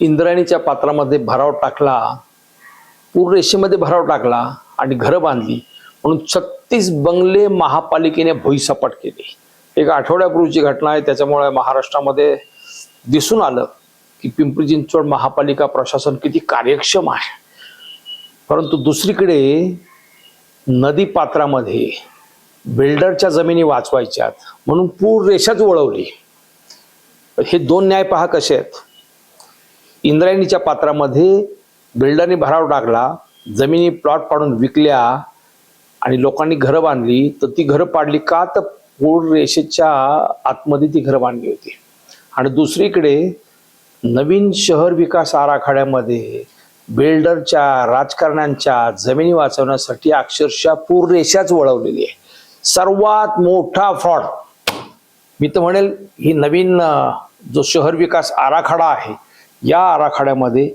इंद्रायणीच्या पात्रामध्ये भराव टाकला पूर रेषेमध्ये भराव टाकला आणि घरं बांधली. म्हणून छत्तीस बंगले महापालिकेने भुईसपाट केले. एक आठवड्यापूर्वीची घटना आहे त्याच्यामुळे महाराष्ट्रामध्ये दिसून आलं की पिंपरी चिंचवड महापालिका प्रशासन किती कार्यक्षम आहे. परंतु दुसरीकडे नदी पात्रामध्ये बिल्डरच्या जमिनी वाचवायच्यात म्हणून पूर रेषाच वळवली. हे दोन न्याय पहा कसे आहेत. इंद्रायणीच्या पात्रामध्ये बिल्डरने भराव टाकला जमिनी प्लॉट पाडून विकल्या आणि लोकांनी घरं बांधली तर ती घरं पाडली का? तर पूर रेषेच्या आतमध्ये ती घरं बांधली होती. आणि दुसरीकडे नवीन शहर विकास आराखड्यामध्ये बिल्डरच्या राजकारण्यांच्या जमिनी वाचवण्यासाठी अक्षरशः पूर रेषाच वळवलेली आहे. सर्वात मोठा फ्रॉड. मी तर म्हणेल ही नवीन जो शहर विकास आराखडा आहे या आराखड्यामध्ये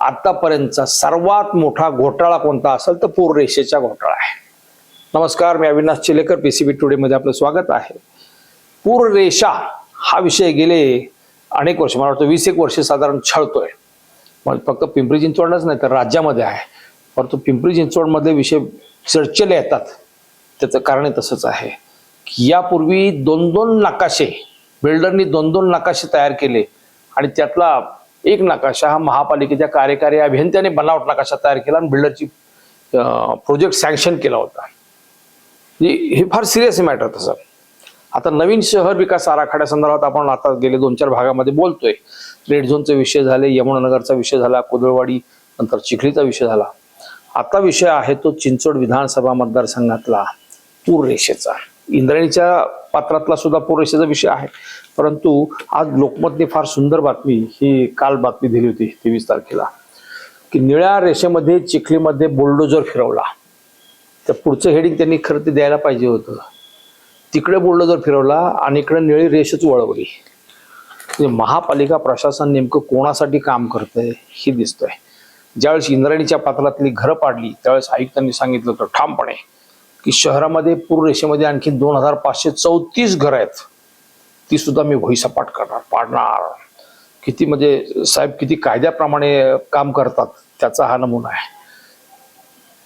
आतापर्यंतचा सर्वात मोठा घोटाळा कोणता असेल तर पूर रेषेचा घोटाळा आहे. नमस्कार मी Avinash Chilekar P C B टुडेमध्ये आपलं स्वागत आहे. पूर रेषा हा विषय गेले अनेक वर्ष मला वाटतं वीस एक वर्ष साधारण छळतोय. मग फक्त पिंपरी चिंचवडच नाही तर राज्यामध्ये आहे. परंतु पिंपरी चिंचवडमध्ये विषय चर्चेला येतात. त्याचं कारण तसंच आहे. की यापूर्वी दोन दोन नकाशे बिल्डरनी दोन दोन नकाशे तयार केले आणि त्यातला एक नकाशा हा महापालिकेच्या कार्यकारी अभियंत्याने बनावट नकाशा तयार केला आणि बिल्डरची प्रोजेक्ट सँक्शन केला होता. म्हणजे हे फार सिरियस मॅटर तसं. आता नवीन शहर विकास आराखड्या संदर्भात आपण आता गेले दोन चार भागामध्ये बोलतोय. रेड झोनचे विषय झाले यमुनानगरचा विषय झाला कोदळवाडी नंतर चिखलीचा विषय झाला. आता विषय आहे तो चिंचवड विधानसभा मतदारसंघातला. पूर रेषेचा. इंद्रायणीच्या पात्रातला सुद्धा पूर रेषेचा विषय आहे. परंतु आज लोकमतने फार सुंदर बातमी ही काल बातमी दिली होती तेवीस तारखेला की निळ्या रेषेमध्ये चिखलीमध्ये बुलडोजर फिरवला. तर पुढचं हेडिंग त्यांनी खरं ते द्यायला पाहिजे होतं. तिकडे बुलडोजर फिरवला आणि इकडे निळी रेषच वळवली. म्हणजे महापालिका प्रशासन नेमकं कोणासाठी काम करतंय हे दिसतंय. ज्यावेळेस इंद्रायणीच्या पात्रातली घरं पाडली त्यावेळेस आयुक्तांनी सांगितलं होतं ठामपणे की शहरामध्ये पूर रेषेमध्ये आणखी दोन हजार पाचशे चौतीस घरं आहेत. ती सुद्धा मी भोईसपाट करणार पाडणार. किती म्हणजे साहेब किती कायद्याप्रमाणे काम करतात त्याचा हा नमुना आहे.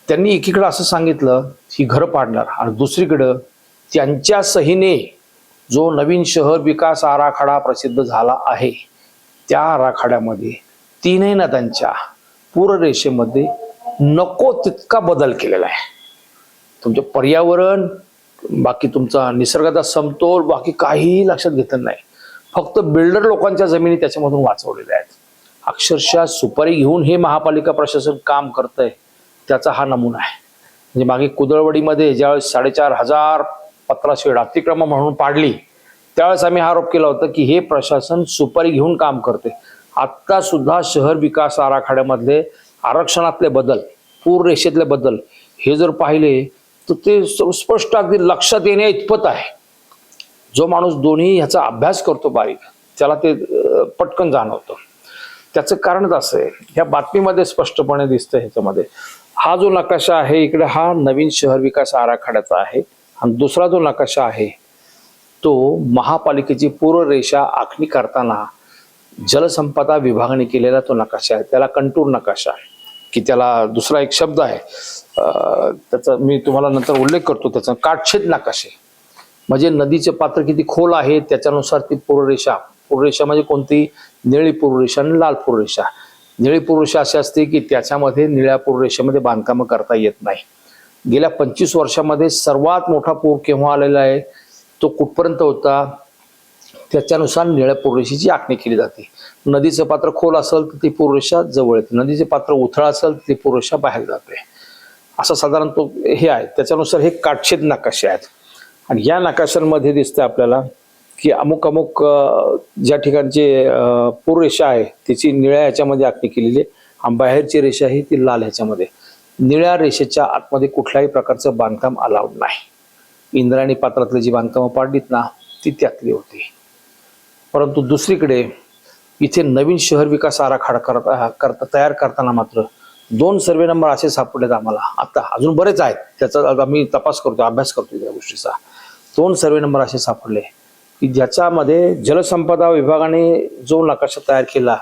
त्यांनी एकीकडं असं सांगितलं ही घरं पाडणार आणि दुसरीकडं त्यांच्या सहीने जो नवीन शहर विकास आराखडा प्रसिद्ध झाला आहे त्या आराखड्यामध्ये तीनही नद्यांच्या पूररेषेमध्ये नको तितका बदल केलेला आहे. तुमचं पर्यावरण बाकी तुमचा निसर्गाचा समतोल बाकी काहीही लक्षात घेतलं नाही. फक्त बिल्डर लोकांच्या जमिनी त्याच्यामधून वाचवलेल्या आहेत. अक्षरशः सुपारी घेऊन हे महापालिका प्रशासन काम करतंय त्याचा हा नमुना आहे. म्हणजे मागे कुदळवडीमध्ये ज्यावेळेस साडेचार हजार पत्राशेड अतिक्रम म्हणून पाडली त्यावेळेस आम्ही हा आरोप केला होता की हे प्रशासन सुपारी घेऊन काम करते आत्ता सुद्धा शहर विकास आराखड्यामधले आरक्षणातले बदल पूर रेषेतले बदल हे जर पाहिले तर ते स्पष्ट अगदी लक्षात येण्या इतपत आहे. जो माणूस दोन्ही ह्याचा अभ्यास करतो बारीक त्याला ते पटकन जाणवतं. त्याचं कारणच असं आहे. ह्या बातमीमध्ये स्पष्टपणे दिसतं ह्याच्यामध्ये. हा जो नकाशा आहे इकडे हा नवीन शहर विकास आराखड्याचा आहे. आणि दुसरा जो नकाशा आहे तो महापालिकेची पूर्वरेषा आखणी करताना जलसंपदा विभागाने केलेला तो नकाशा आहे. त्याला कंटूर नकाशा आहे. की त्याला दुसरा एक शब्द आहे. त्याचा मी तुम्हाला नंतर उल्लेख करतो त्याचा काटछेद नकाशे. म्हणजे नदीचे पात्र किती खोल आहे त्याच्यानुसार ती पूर्वरेषा. पूर्वरेषा म्हणजे कोणती? निळी पूर्वरेषा आणि लाल पूर्वरेषा. निळी पूर्वरेषा अशी असते की त्याच्यामध्ये निळ्या पूर्वरेषेमध्ये बांधकामं करता येत नाही. गेल्या पंचवीस वर्षामध्ये सर्वात मोठा पूर केव्हा आलेला आहे? तो कुठपर्यंत होता? त्याच्यानुसार निळ्या पूर्वरेषेची आखणी केली जाते. नदीचं पात्र खोल असेल तर ती पूर्वरेषा जवळ येते. नदीचे पात्र उथळ असेल तर ती पूर्वरेषा बाहेर जाते. असं साधारण तो हे आहे. त्याच्यानुसार हे काटछेद नकाशे आहेत. आणि या नकाशांमध्ये दिसतं आपल्याला की अमुक अमुक ज्या ठिकाणची अं, आहे तिची निळ्या ह्याच्यामध्ये आखणी केलेली आहे. आणि बाहेरची रेषा आहे ती लाल ह्याच्यामध्ये. निळ्या रेषेच्या आतमध्ये कुठल्याही प्रकारचं बांधकाम अलाउड नाही. इंद्रायणी पात्रातली जी बांधकामं पाडलीत ना ती त्यातली होती. परंतु दुसरीकडे इथे नवीन शहर विकास आराखडा करता करता तयार करताना मात्र दोन सर्वे नंबर असे सापडलेत आम्हाला. आता अजून बरेच आहेत त्याचा आता आम्ही तपास करतो अभ्यास करतो त्या गोष्टीचा. दोन सर्वे नंबर असे सापडले की ज्याच्यामध्ये जलसंपदा विभागाने जो नकाशा तयार केला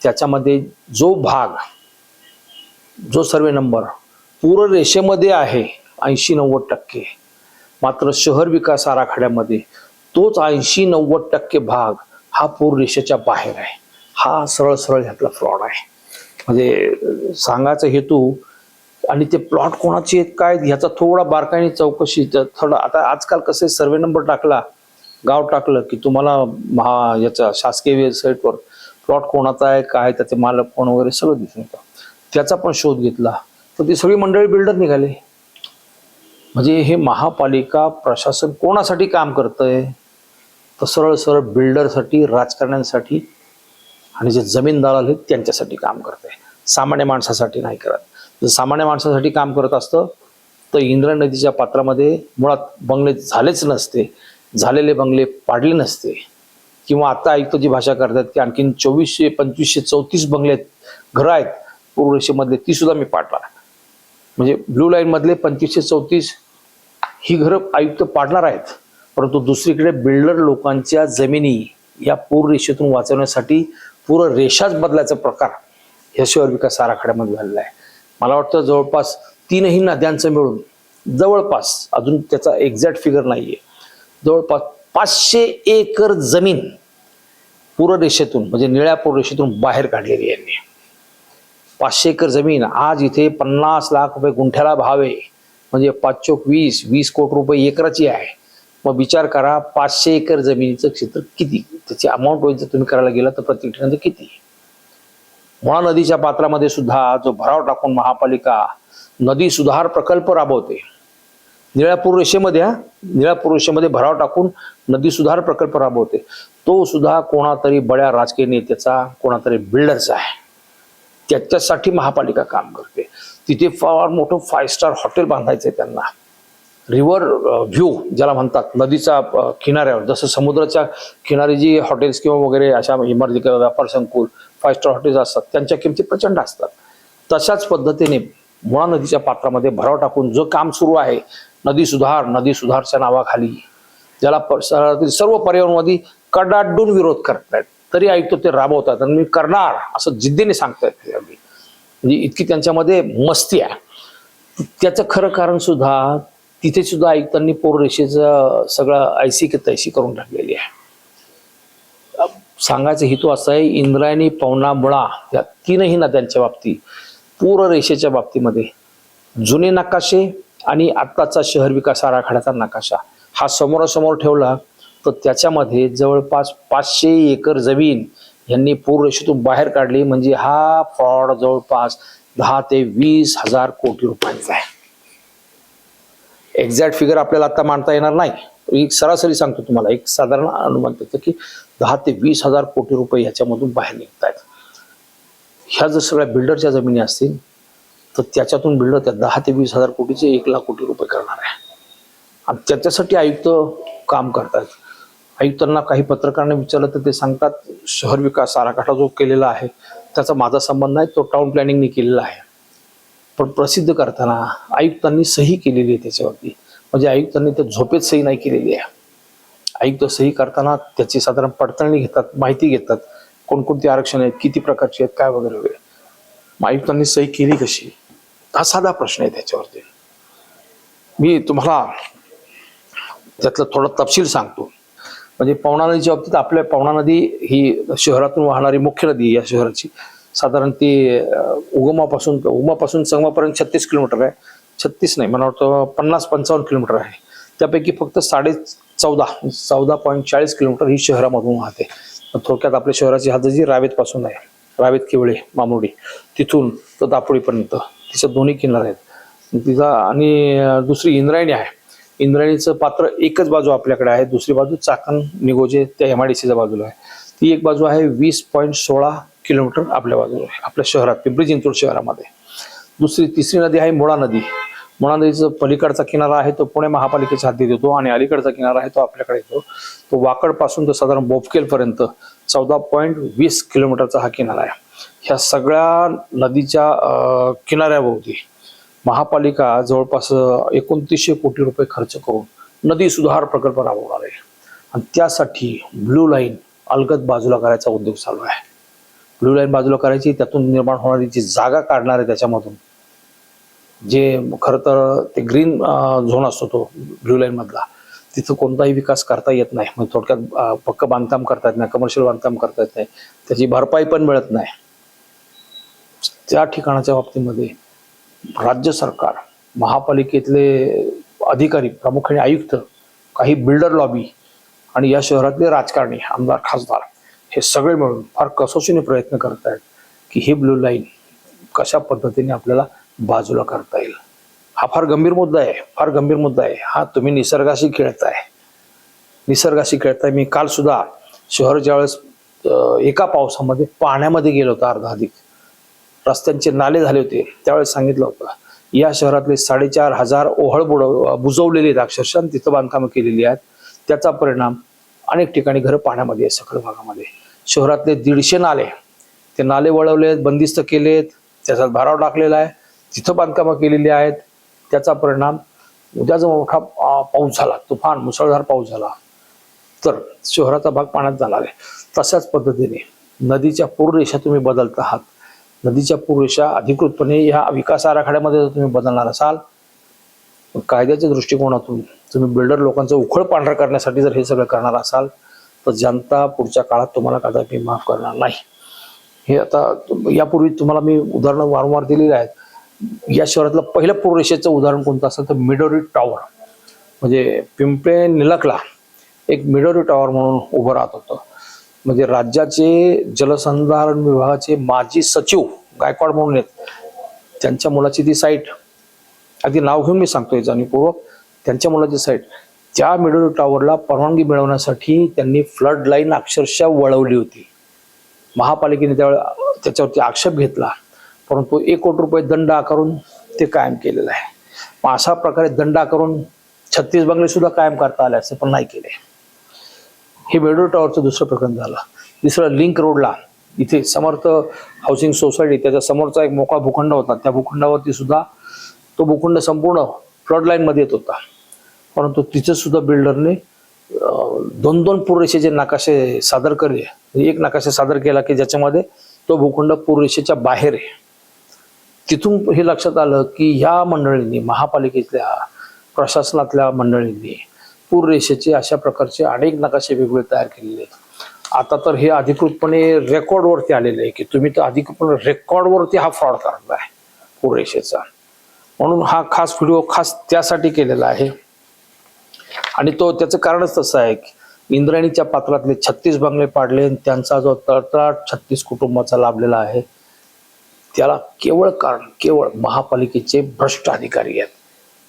त्याच्यामध्ये जो भाग जो सर्वे नंबर पूर्ण रेषेमध्ये आहे ऐंशी नव्वद टक्के. मात्र शहर विकास आराखड्यामध्ये तोच ऐंशी नव्वद टक्के भाग हा पूर रेषेच्या बाहेर आहे. हा सरळ सरळ ह्यातला फ्रॉड आहे. म्हणजे सांगायचा हेतू आणि ते प्लॉट कोणाचे आहेत काय ह्याचा थोडा बारकाईने चौकशी थोडं आता आजकाल कसं सर्वे नंबर टाकला गाव टाकलं की तुम्हाला महा याचा शासकीय वेबसाईटवर प्लॉट कोणाचा आहे काय त्याचे मालक कोण वगैरे सगळं दिसून येतं. त्याचा पण शोध घेतला. तर ती सगळी मंडळी बिल्डर निघाले. म्हणजे हे महापालिका प्रशासन कोणासाठी काम करतंय? तर सरळ सरळ बिल्डरसाठी राजकारण्यांसाठी आणि जे जमीनदार आहेत त्यांच्यासाठी काम करत. आहे सामान्य माणसासाठी नाही करत. जर सामान्य माणसासाठी काम करत असतं तर इंद्रा नदीच्या पात्रामध्ये मुळात बंगले झालेच नसते. झालेले बंगले पाडले नसते. किंवा आता आयुक्त जी भाषा करतात की आणखीन चोवीसशे पंचवीसशे चौतीस बंगले घरं आहेत. पूर्व रेषेमधले ती सुद्धा मी पाडला म्हणजे ब्लू लाईन मधले पंचवीसशे चौतीस ही घरं आयुक्त पाडणार आहेत. परंतु दुसरीकडे बिल्डर लोकांच्या जमिनी या पूर रेषेतून वाचवण्यासाठी पूर्ण रेषाच बदलायचा प्रकार या शहर विकास आराखड्यामध्ये झालेला आहे. मला वाटतं जवळपास तीनही नद्यांचं मिळून जवळपास अजून त्याचा एक्झॅक्ट फिगर नाही आहे जवळपास पाचशे एकर जमीन पूर रेषेतून म्हणजे निळ्या पूररेषेतून बाहेर काढलेली आहे यांनी. पाचशे एकर जमीन आज इथे पन्नास लाख रुपये गुंठ्याला भाव आहे म्हणजे पाच चोक वीस वीस कोटी रुपये एकराची आहे. मग विचार करा पाचशे एकर जमिनीचं क्षेत्र किती? त्याची अमाऊंट वाईज जर तुम्ही करायला गेला तर प्रत्येक ठिकाणी किती? मुळा नदीच्या पात्रामध्ये सुद्धा जो भराव टाकून महापालिका नदी सुधार प्रकल्प राबवते. निळापूर रेषेमध्ये हा? रेषेमध्ये भराव टाकून नदी सुधार प्रकल्प राबवते. तो सुद्धा कोणातरी बड्या राजकीय नेत्याचा कोणातरी बिल्डरचा आहे. त्याच्यासाठी महापालिका काम करते. तिथे फार मोठं फाय स्टार हॉटेल बांधायचं आहे त्यांना. रिव्हर व्ह्यू ज्याला म्हणतात नदीचा किनाऱ्यावर. जसं समुद्राच्या किनारी जी हॉटेल्स किंवा वगैरे अशा इमारती किंवा व्यापार संकुल फाय स्टार हॉटेल्स असतात त्यांच्या किमती प्रचंड असतात. तशाच पद्धतीने मुळा नदीच्या पात्रामध्ये भराव टाकून जो काम सुरू आहे नदी सुधार नदी सुधारच्या नावाखाली ज्याला शहरातील सर्व पर्यावरणवादी कडाडून विरोध करतायत. तरी ऐकतो ते राबवतात आणि मी करणार असं जिद्दीने सांगतायत म्हणजे इतकी त्यांच्यामध्ये मस्ती आहे. त्याचं खरं कारण सुद्धा तिथे सुद्धा आयुक्तांनी पौररेषेचं सगळं ऐशी की तैशी करून टाकलेली आहे. सांगायचं सांगायचा हेतू असा आहे इंद्रायणी पवना मुळा या तीनही नद्यांच्या बाबतीत पूररेषेच्या बाबतीमध्ये जुने नकाशे आणि आत्ताचा शहर विकास आराखड्याचा नकाशा. हा समोरासमोर ठेवला तर त्याच्यामध्ये जवळपास पाचशे एकर जमीन यांनी पूररेषेतून बाहेर काढली. म्हणजे हा फ्रॉड जवळपास दहा ते वीस हजार कोटी रुपयांचा आहे. एक्झॅक्ट फिगर आपल्याला आता मांडता येणार नाही. एक सरासरी सांगतो तुम्हाला एक साधारण अनुमान देतो की दहा ते वीस हजार कोटी रुपये ह्याच्यामधून बाहेर निघत आहेत ह्या जर सगळ्या बिल्डरच्या जमिनी असतील तर त्याच्यातून बिल्डर त्या दहा ते वीस हजार कोटीचे एक लाख कोटी रुपये करणार आहे. आणि त्याच्यासाठी आयुक्त काम करतात आयुक्तांना काही पत्रकारांनी विचारलं तर ते सांगतात शहर विकास आराखडा जो केलेला आहे त्याचा माझा संबंध नाही तो टाउन प्लॅनिंगने केलेला आहे. पण प्रसिद्ध करताना आयुक्तांनी सही केलेली आहे त्याच्यावरती. म्हणजे आयुक्तांनी त्या झोपेत सही नाही केलेली आहे. आयुक्त सही करताना त्याची साधारण पडताळणी घेतात माहिती घेतात कोणकोणती आरक्षण आहेत किती प्रकारची आहेत काय वगैरे वगैरे. मग आयुक्तांनी सही केली कशी? हा साधा प्रश्न आहे त्याच्यावरती. मी तुम्हाला त्यातलं थोडा तपशील सांगतो. म्हणजे पवना नदीच्या बाबतीत आपल्या पवना नदी ही शहरातून वाहणारी मुख्य नदी आहे या शहराची. साधारण ती उगमापासून उगमापासून संगमापर्यंत छत्तीस किलोमीटर आहे. छत्तीस नाही मला वाटतं पन्नास पंचावन्न किलोमीटर आहे. त्यापैकी फक्त साडे चौदा चौदा पॉईंट चाळीस किलोमीटर ही शहरामधून वाहते. थोडक्यात आपल्या शहराची हद्द जी रावेतपासून आहे. रावेत किवळे मामुडी. तिथून तर दापोडीपर्यंत तिच्या दोन्ही किनारे आहेत. तिचा आणि दुसरी इंद्रायणी आहे. इंद्रायणीचं पात्र एकच बाजू आपल्याकडे आहे. दुसरी बाजू चाकण निगोजे त्या एम आय डी सीच्या बाजूला आहे. ती एक बाजू आहे वीस पॉईंट सोळा किलोमीटर आपल्या बाजूला आहे. आपल्या शहरात पिंपरी चिंचवड शहरामध्ये दुसरी तिसरी नदी आहे मुळा नदी. मुळा नदीचा पलीकडचा किनारा आहे तो पुणे महापालिकेच्या हद्दीत येतो आणि अलीकडचा किनारा आहे तो आपल्याकडे येतो. तो वाकडपासून तर साधारण बोपकेलपर्यंत चौदा पॉईंट वीस किलोमीटरचा हा किनारा आहे. ह्या सगळ्या नदीच्या किनाऱ्याभोवती महापालिका जवळपास एकोणतीसशे कोटी रुपये खर्च करून नदी सुधार प्रकल्प राबवणार आहे. आणि त्यासाठी ब्लू लाईन अलगद बाजूला करायचा उद्योग चालू आहे. ब्ल्यू लाईन बाजूला करायची त्यातून निर्माण होणारी जी जागा काढणार आहे त्याच्यामधून जे खरं तर ते ग्रीन झोन असतो तो ब्ल्यू लाईन मधला तिथं कोणताही विकास करता येत नाही. म्हणजे थोडक्यात पक्क बांधकाम करता येत नाही कमर्शियल बांधकाम करता येत नाही त्याची भरपाई पण मिळत नाही. त्या ठिकाणाच्या बाबतीमध्ये राज्य सरकार महापालिकेतले अधिकारी प्रामुख्याने आयुक्त काही बिल्डर लॉबी आणि या शहरातले राजकारणी आमदार खासदार हे सगळे मिळून फार कसोशीने प्रयत्न करत आहेत की ही ब्लू लाईन कशा पद्धतीने आपल्याला बाजूला करता येईल. हा फार गंभीर मुद्दा आहे फार गंभीर मुद्दा आहे. हा तुम्ही निसर्गाशी खेळताय. निसर्गाशी खेळताय. मी काल सुद्धा शहर ज्यावेळेस एका पावसामध्ये पाण्यामध्ये गेलो होतो अर्धा अधिक. रस्त्यांचे नाले झाले होते. त्यावेळेस सांगितलं होतं या शहरातले साडेचार हजार ओहळ बुडव बुजवलेले आहेत. अक्षरशः तिथं बांधकामं केलेली आहेत. त्याचा परिणाम अनेक ठिकाणी घरं पाण्यामध्ये आहे सखल भागामध्ये. शहरातले दीडशे नाले. ते नाले वळवलेत बंदिस्त केलेत त्याच्यात भराव टाकलेला आहे. तिथं बांधकामं केलेली आहेत त्याचा परिणाम उद्या जो मोठा पाऊस झाला तुफान मुसळधार पाऊस झाला तर शहराचा भाग पाण्यात जाणार आहे. तशाच पद्धतीने नदीच्या पूररेषा तुम्ही बदलत आहात. नदीच्या पूररेषा अधिकृतपणे ह्या विकास आराखड्यामध्ये जर तुम्ही बदलणार असाल कायद्याच्या दृष्टिकोनातून तुम्ही बिल्डर लोकांचं उखळ पांढरा करण्यासाठी जर हे सगळं करणार असाल तर जनता पुढच्या काळात तुम्हाला कदापि माफ करणार नाही. हे आता यापूर्वी तुम्हाला मी उदाहरणं वारंवार दिलेली आहेत. या शहरातलं पहिलं पूररेषेचं उदाहरण कोणतं असेल तर मिडोरी टॉवर. म्हणजे पिंपळे निलकला एक मिडोरी टॉवर म्हणून उभं राहत होतं. म्हणजे राज्याचे जलसंधारण विभागाचे माजी सचिव गायकवाड म्हणून आहेत. त्यांच्या मुलाची ती साईट अगदी नाव घेऊन मी सांगतोय जाणीवपूर्वक त्यांच्या मुलाची साईट त्या मिडल टॉवरला परवानगी मिळवण्यासाठी त्यांनी फ्लड लाईन अक्षरशः वळवली होती. महापालिकेने त्यावेळेला त्याच्यावरती आक्षेप घेतला परंतु एक कोटी रुपये दंड आकारून ते कायम केलेलं आहे. मग अशा प्रकारे दंड आकारून छत्तीस बंगले सुद्धा कायम करता आले असते पण नाही केले. हे बेडूर टॉवरचं दुसरं प्रकरण झालं. तिसरं लिंक रोडला इथे समर्थ हाऊसिंग सोसायटी त्याच्या समोरचा एक मोकळा भूखंड होता. त्या भूखंडावरती सुद्धा तो भूखंड संपूर्ण फ्लड लाईन मध्ये येत होता. परंतु तिथे सुद्धा बिल्डरने दोन दोन पूररेषेचे नकाशे सादर केले म्हणजे एक नकाशा सादर केला की ज्याच्यामध्ये तो भूखंड पूररेषेच्या बाहेर आहे. तिथून हे लक्षात आलं की ह्या मंडळींनी महापालिकेतल्या प्रशासनातल्या मंडळींनी पूररेषेचे अशा प्रकारचे अनेक नकाशे वेगवेगळे तयार केलेले आहेत. आता तर हे अधिकृतपणे रेकॉर्डवरती आलेले आहे की तुम्ही तर अधिकृतपणे रेकॉर्डवरती हा फ्रॉड करणार आहे पूररेषेचा म्हणून हा खास व्हिडिओ खास त्यासाठी केलेला आहे. आणि तो त्याचं कारणच तसं आहे की इंद्रायणीच्या पात्रातले छत्तीस बंगले पाडले आणि त्यांचा जो तळतळाट छत्तीस कुटुंबाचा लाभलेला आहे त्याला केवळ कारण केवळ महापालिकेचे भ्रष्ट अधिकारी आहेत.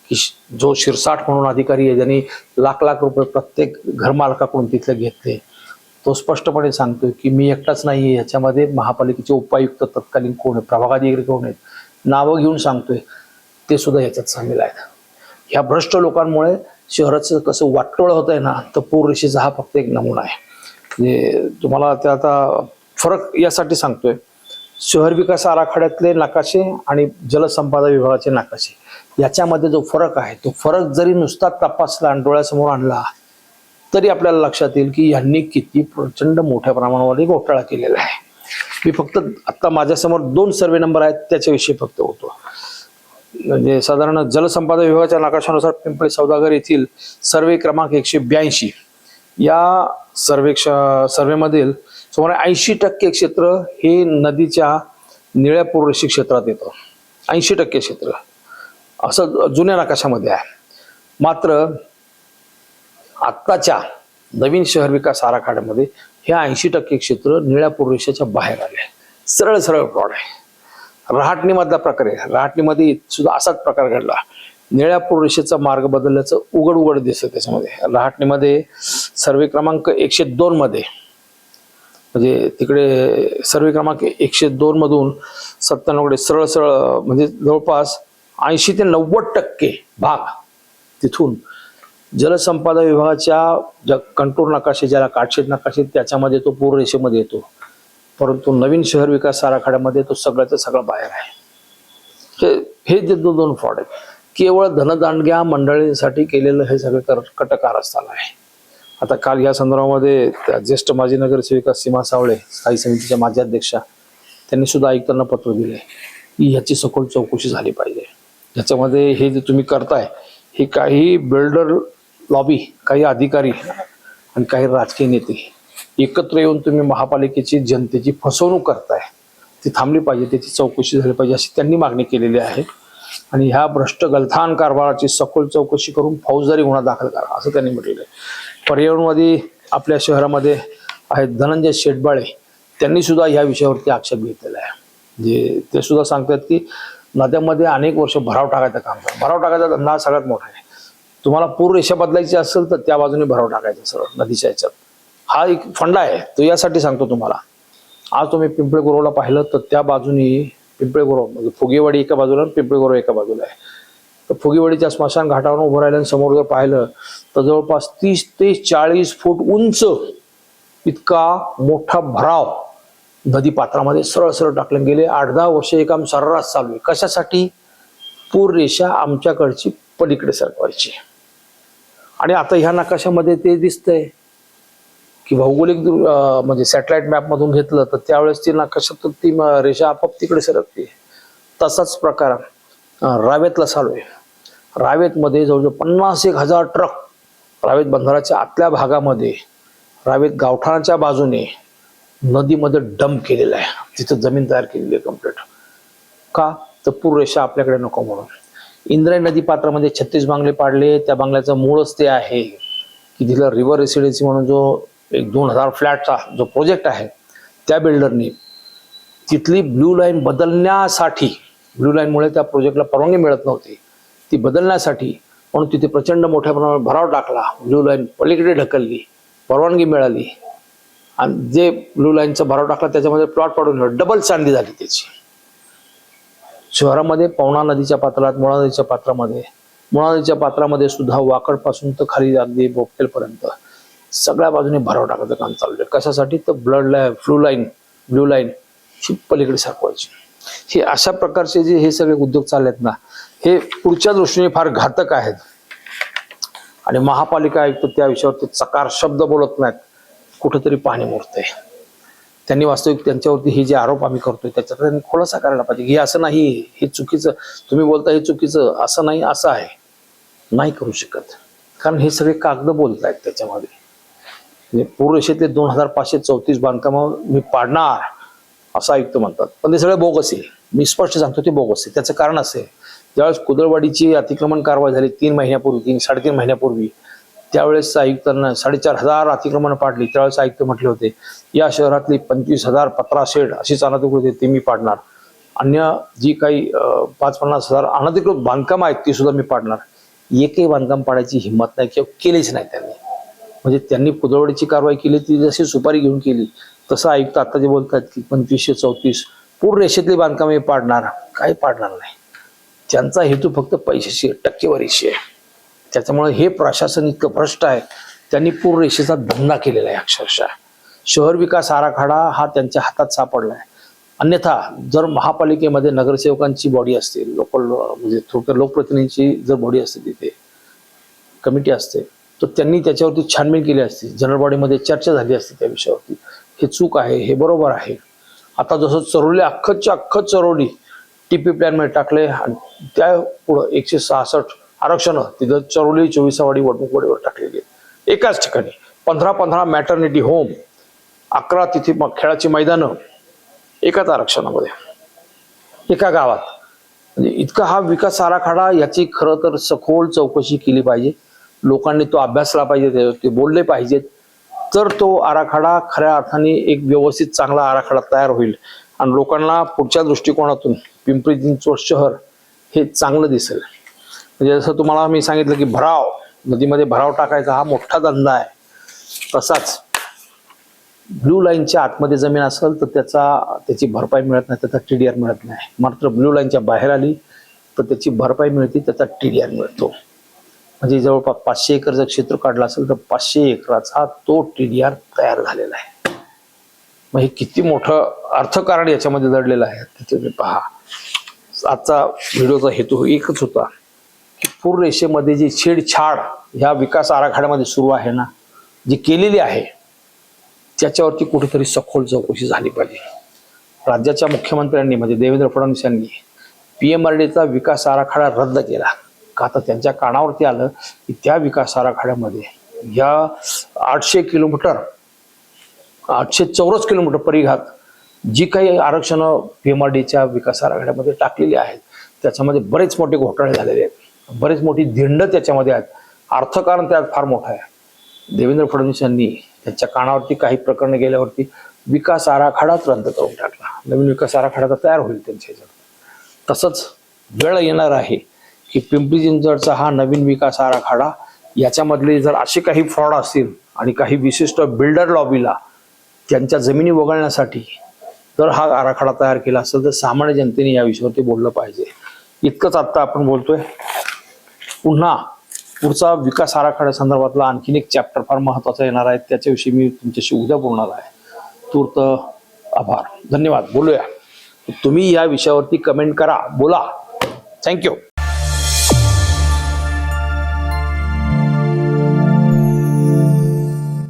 की जो शिरसाट म्हणून अधिकारी आहे ज्यांनी लाख लाख रुपये प्रत्येक घरमालकाकडून तिथले घेतले तो स्पष्टपणे सांगतोय की मी एकटाच नाही आहे याच्यामध्ये महापालिकेचे उपायुक्त तत्कालीन कोण आहे प्रभागाधिकारी कोण आहेत नावं घेऊन सांगतोय ते सुद्धा याच्यात सामील आहेत. ह्या भ्रष्ट लोकांमुळे शहराचं कसं वाटोळं होत आहे ना तर पूररेषेचा हा फक्त एक नमुना आहे. म्हणजे तुम्हाला ते आता फरक यासाठी सांगतोय. शहर विकास आराखड्यातले नकाशे आणि जलसंपदा विभागाचे नकाशे याच्यामध्ये जो फरक आहे तो फरक जरी नुसता तपासला आणि डोळ्यासमोर आणला तरी आपल्याला लक्षात येईल की यांनी किती प्रचंड मोठ्या प्रमाणामध्ये घोटाळा केलेला आहे. मी फक्त आता माझ्यासमोर दोन सर्वे नंबर आहेत त्याच्याविषयी फक्त होतो म्हणजे साधारण जलसंपादन विभागाच्या नकाशानुसार पिंपळी सौदागर येथील सर्वे क्रमांक एकशे ब्याऐंशी. या सर्वेक्ष सर्वेमधील सुमारे ऐंशी टक्के क्षेत्र हे नदीच्या निळ्या पूर्वशी क्षेत्रात येतं. ऐंशी टक्के क्षेत्र. असं जुन्या नकाशामध्ये आहे. मात्र आत्ताच्या नवीन शहर विकास आराखड्यामध्ये हे ऐंशी टक्के क्षेत्र निळ्या पूर्वेशाच्या बाहेर आले सरळ सरळ प्रॉड आहे. रहाटणीमधला प्रकार आहे. रहाटणीमध्ये सुद्धा असाच प्रकार घडला. निळ्या पूर्वेशेचा मार्ग बदलल्याचं उघड उघड दिसतं त्याच्यामध्ये. रहाटणीमध्ये सर्वे क्रमांक एकशे दोन मध्ये म्हणजे तिकडे सर्वे क्रमांक एकशे दोन मधून सत्त्याण्णवकडे सरळ सरळ म्हणजे जवळपास ऐंशी ते नव्वद टक्के भाग तिथून जलसंपदा विभागाच्या ज्या कंट्रोल नकाशे ज्याला काटशेत नकाशे त्याच्यामध्ये तो पूर रेषेमध्ये येतो. परंतु नवीन शहर विकास आराखड्यामध्ये तो सगळ्याचा सगळा बाहेर आहे. हे हे जे दोन दोन फ्रॉड आहेत केवळ धनदांडग्या मंडळींसाठी केलेलं हे सगळं कर कटकारस्थान आहे. आता काल या संदर्भामध्ये त्या ज्येष्ठ माजी नगरसेविका सीमा सावळे स्थायी समितीच्या माजी अध्यक्षा त्यांनी सुद्धा आयुक्तांना पत्र दिले की ह्याची सखोल चौकशी झाली पाहिजे. ह्याच्यामध्ये हे जे तुम्ही करताय हे काही बिल्डर लॉबी काही अधिकारी आणि काही राजकीय नेते एकत्र येऊन तुम्ही महापालिकेची जनतेची फसवणूक करताय. ती थांबली पाहिजे त्याची चौकशी झाली पाहिजे अशी त्यांनी मागणी केलेली आहे. आणि ह्या भ्रष्ट गलथान कारभाराची सखोल चौकशी करून फौजदारी गुन्हा दाखल करा असं त्यांनी म्हटलेलं आहे. पर्यावरणवादी आपल्या शहरामध्ये आहेत धनंजय शेटबाळे त्यांनी सुद्धा ह्या विषयावरती आक्षेप घेतलेला आहे. जे ते सुद्धा सांगतात की नद्यामध्ये अनेक वर्ष भराव टाकायचं काम करा. भराव टाकायचा धंदा सगळ्यात मोठा आहे. तुम्हाला पूर रेषा बदलायची असेल तर त्या बाजूने भराव टाकायचा सरळ नदीच्या ह्याच्यात हा एक फंडा आहे तो यासाठी सांगतो तुम्हाला. आज तुम्ही पिंपळे गुरवला पाहिलं तर त्या बाजूनी पिंपळे गुरव म्हणजे फुगेवाडी एका बाजूला आणि पिंपळे गुरव एका बाजूला आहे. तर फुगेवाडीच्या स्मशान घाटावर उभं राहिलं आणि समोर जर पाहिलं तर जवळपास तीस ते चाळीस फूट उंच इतका मोठा भराव नदी पात्रामध्ये सरळ सरळ टाकले गेले. आठ दहा वर्ष हे काम सर्रास चालू आहे. कशासाठी? पूर रेषा आमच्याकडची पलीकडे सरकवायची. आणि आता ह्या नकाशामध्ये ते दिसतंय. की भौगोलिक दृ- म्हणजे सॅटेलाइट मॅपमधून घेतलं तर त्यावेळेस ती नकाशात ती रेषा आपोआप तिकडे सरकते. तसाच प्रकार रावेतला चालू आहे. रावेतमध्ये जवळजवळ पन्नास एक हजार ट्रक रावेत बंधाराच्या आतल्या भागामध्ये रावेत गावठाणाच्या बाजूने नदीमध्ये डंप केलेला आहे. तिथं जमीन तयार केलेली आहे कंप्लीट का? तर पूर रेषा आपल्याकडे नको म्हणून. इंद्रायणी नदी पात्रामध्ये छत्तीस बांगले पाडले. त्या बांगल्याचं मूळच ते आहे की तिला रिव्हर रेसिडेन्सी म्हणून जो एक दोन हजार फ्लॅटचा जो प्रोजेक्ट आहे त्या बिल्डरनी तिथली ब्ल्यू लाईन बदलण्यासाठी ब्ल्यू लाईनमुळे त्या प्रोजेक्टला परवानगी मिळत नव्हती. ती बदलण्यासाठी म्हणून तिथे प्रचंड मोठ्या प्रमाणात भराव टाकला. ब्ल्यू लाईन पलीकडे ढकलली परवानगी मिळाली. आणि जे ब्लू लाईनचा भराव टाकला त्याच्यामध्ये प्लॉट पाडून डबल चांदी झाली त्याची. शहरामध्ये पवना नदीच्या पात्रात मुळा नदीच्या पात्रामध्ये मुळा नदीच्या पात्रामध्ये सुद्धा वाकडपासून तर खाली अगदी बोपटेलपर्यंत. सगळ्या बाजूने भराव टाकायचं काम चालू आहे. कशासाठी? तर blood line flu line blue line ही पलीकडे सरकवायची हे अशा प्रकारचे जे हे सगळे उद्योग चालले आहेत ना हे पुढच्या दृष्टीने फार घातक आहेत. आणि महापालिका आयुक्त त्या विषयावरती चकार शब्द बोलत नाहीत. कुठेतरी पाणी मोडतंय त्यांनी वास्तविक त्यांच्यावरती हे जे आरोप आम्ही करतोय त्याच्यात त्यांनी खुलासा करायला पाहिजे. हे असं नाही हे चुकीचं तुम्ही बोलता हे चुकीचं असं नाही असं आहे. नाही करू शकत. कारण हे सगळे कागद बोलत आहेत त्याच्यामध्ये म्हणजे पूर्वरेषेतले दोन हजार पाचशे चौतीस बांधकामं मी पाडणार असं आयुक्त म्हणतात. पण ते सगळे बोगस आहे. मी स्पष्ट सांगतो ते बोगस आहे. त्याचं कारण असं आहे. ज्यावेळेस कुदळवाडीची अतिक्रमण कारवाई झाली तीन महिन्यापूर्वी तीन साडेतीन महिन्यापूर्वी त्यावेळेस आयुक्तांना साडेचार हजार अतिक्रमण पाडली. त्यावेळेस आयुक्त म्हटले होते या शहरातली पंचवीस हजार पत्रा शेड अशीच अनधिकृत होते ती मी पाडणार. अन्य जी काही पाच पन्नास हजार अनधिकृत बांधकाम आहेत ती सुद्धा मी पाडणार. एकही बांधकाम पाडायची हिंमत नाही किंवा केलीच नाही त्यांनी. म्हणजे त्यांनी पुतळवडीची कारवाई केली ती जशी सुपारी घेऊन केली तसं आयुक्त आता जे बोलतात की पंचवीसशे चौतीस पूर्ण रेषेतली बांधकामे पाडणार काही पाडणार नाही. त्यांचा हेतू फक्त पैशाशी आहे, टक्केवारीशी आहे. त्याच्यामुळे हे प्रशासन इतकं भ्रष्ट आहे त्यांनी पूर्ण रेषेचा धंदा केलेला आहे अक्षरशः. शहर विकास आराखडा हा त्यांच्या हातात सापडला आहे अन्यथा जर महापालिकेमध्ये नगरसेवकांची बॉडी असते लोकल म्हणजे थोडक्यात लोकप्रतिनिधींची जर बॉडी असते तिथे कमिटी असते तर त्यांनी त्याच्यावरती छानबीन केली असती. जनरल बॉडीमध्ये चर्चा झाली असती त्या विषयावरती. हे चूक आहे हे बरोबर आहे. आता जसं चरोली अख्खच्या अख्खं चरोली टीपी प्लॅनमध्ये टाकले आणि त्या पुढं एकशे सहासष्ट आरक्षण तिथं चरोली चोवीसावाडी वडमुखवाडीवर टाकलेली आहेत. एकाच ठिकाणी पंधरा पंधरा मॅटर्निटी होम अकरा तिथे मग खेळाची मैदानं एकाच आरक्षणामध्ये. एका गावात. म्हणजे इतका हा विकास आराखडा याची खरं तर सखोल चौकशी केली पाहिजे. लोकांनी तो अभ्यासला पाहिजे ते बोलले पाहिजेत तर तो आराखडा खऱ्या अर्थाने एक व्यवस्थित चांगला आराखडा तयार होईल. आणि लोकांना पुढच्या दृष्टिकोनातून पिंपरी चिंचवड शहर हे चांगलं दिसेल. म्हणजे जसं तुम्हाला मी सांगितलं की भराव नदीमध्ये भराव टाकायचा हा मोठा धंदा आहे. तसाच ब्ल्यू लाईनच्या आतमध्ये जमीन असेल तर त्याचा त्याची भरपाई मिळत नाही त्याचा टी डी आर मिळत नाही. मात्र ब्लू लाईनच्या बाहेर आली तर त्याची भरपाई मिळते त्याचा टी डी आर मिळतो. म्हणजे जवळपास पाचशे एकर जर क्षेत्र काढलं असेल तर पाचशे एकराचा तो टी डी आर तयार झालेला आहे. मग हे किती मोठं अर्थकारण याच्यामध्ये दडलेलं आहे तिथे तुम्ही पहा. आजचा व्हिडिओचा हेतू एकच होता की पूर रेषेमध्ये जी छेडछाड ह्या विकास आराखड्यामध्ये सुरू आहे ना जी केलेली आहे त्याच्यावरती कुठेतरी सखोल चौकशी झाली पाहिजे. राज्याच्या मुख्यमंत्र्यांनी म्हणजे देवेंद्र फडणवीस यांनी पी एम आर डीचा विकास आराखडा रद्द केला. का तर त्यांच्या कानावरती आलं की त्या विकास आराखड्यामध्ये या आठशे किलोमीटर आठशे चौरस किलोमीटर परिघात जी काही आरक्षणं पी एम आर डीच्या विकास आराखड्यामध्ये टाकलेली आहेत त्याच्यामध्ये बरेच मोठे घोटाळे झालेले आहेत. बरेच मोठी धिंड त्याच्यामध्ये आहेत. अर्थकारण त्यात फार मोठं आहे. देवेंद्र फडणवीस यांनी त्यांच्या कानावरती काही प्रकरणं गेल्यावरती विकास आराखडाच रद्द करून टाकला. नवीन विकास आराखडा तर तयार होईल त्यांच्या ह्याच्यात तसंच वेळ येणार आहे. की पिंपरी चिंचवडचा हा नवीन विकास आराखडा याच्यामधले जर असे काही फ्रॉड असतील आणि काही विशिष्ट बिल्डर लॉबीला त्यांच्या जमिनी वगळण्यासाठी जर हा आराखडा तयार केला असेल तर सामान्य जनतेने या विषयावरती बोललं पाहिजे. इतकंच आत्ता आपण बोलतोय. पुन्हा पुढचा विकास आराखड्या संदर्भातला आणखीन एक चॅप्टर फार महत्त्वाचा येणार आहे. त्याच्याविषयी मी तुमच्याशी उद्या बोलणार आहे. तूर्त आभार. धन्यवाद. बोलूया. तुम्ही या विषयावरती कमेंट करा. बोला. थँक्यू